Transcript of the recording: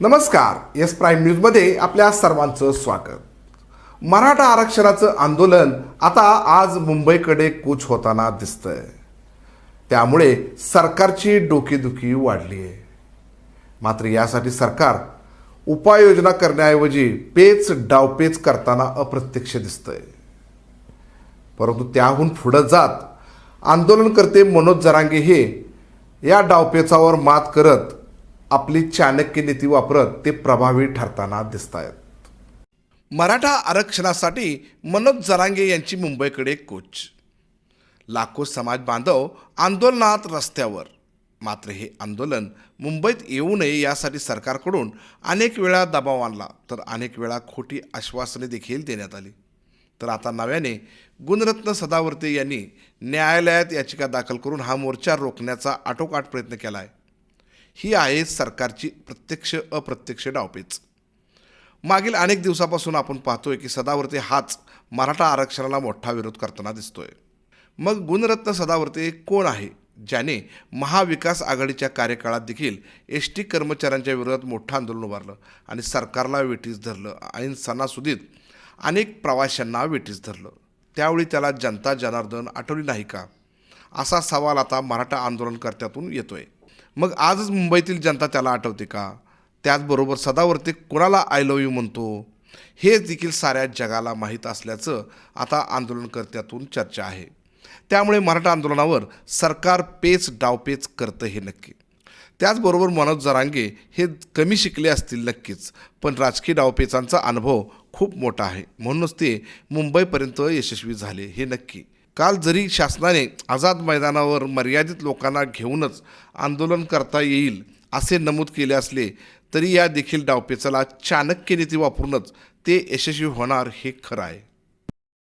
नमस्कार S prime न्यूजमध्ये आपल्या सर्वांचं स्वागत. मराठा आरक्षणाचं आंदोलन आता आज मुंबईकडे कूच होताना दिसतंय. त्यामुळे सरकारची डोकेदुखी वाढली आहे मात्र यासाठी सरकार उपाययोजना करण्याऐवजी पेच डावपेच करताना अप्रत्यक्ष दिसतंय. परंतु त्याहून पुढं जात आंदोलनकर्ते मनोज जरांगे हे या डावपेचावर मात करत आपली चाणक्य नीती वापरत ते प्रभावी ठरताना दिसत आहेत मराठा आरक्षणासाठी मनोज जरांगे यांची मुंबईकडे कोच. लाखो समाज बांधव आंदोलनात रस्त्यावर. मात्र हे आंदोलन मुंबईत येऊ नये यासाठी सरकारकडून अनेक वेळा दबाव आणला तर अनेक वेळा खोटी आश्वासने देखील देण्यात आली. तर आता नव्याने गुणरत्न सदावर्ते यांनी न्यायालयात याचिका दाखल करून हा मोर्चा रोखण्याचा आटोकाट प्रयत्न केला आहे ही आहे सरकारची प्रत्यक्ष अप्रत्यक्ष डावपेच. मागील अनेक दिवसापासून आपण पाहतोय की सदावर्ते हाच मराठा आरक्षणाला मोठा विरोध करताना दिसतोय. मग गुणरत्न सदावर्ते कोण आहे? ज्याने महाविकास आघाडीच्या कार्यकाळात देखील एस टी कर्मचाऱ्यांच्या विरोधात मोठं आंदोलन उभारलं आणि सरकारला वेठीस धरलं. आणि सणासुदीत अनेक प्रवाशांना वेठीस धरलं. त्यावेळी त्याला जनता जनार्दन आठवली नाही का? असा सवाल आता मराठा आंदोलनकर्त्यातून येतोय. मग आजच मुंबईतील जनता त्याला आठवते का? त्याचबरोबर सदावर्ती कुणाला आय लव्ह यू म्हणतो? हे देखील साऱ्या जगाला माहीत असल्याचं आता आंदोलनकर्त्यातून चर्चा आहे. त्यामुळे मराठा आंदोलनावर सरकार पेच डावपेच करतं हे नक्की. त्याचबरोबर मनोज जरांगे हे कमी शिकले असतील नक्कीच पण राजकीय डावपेचांचा अनुभव खूप मोठा आहे. म्हणूनच ते मुंबईपर्यंत यशस्वी झाले हे नक्की. काल जरी शासनाने आझाद मैदानावर मर्यादित लोकांना घेऊनच आंदोलन करता येईल असे नमूद केले असले तरी या देखील डावपेचाला चाणक्य नीती वापरूनच ते यशस्वी होणार हे खरं आहे.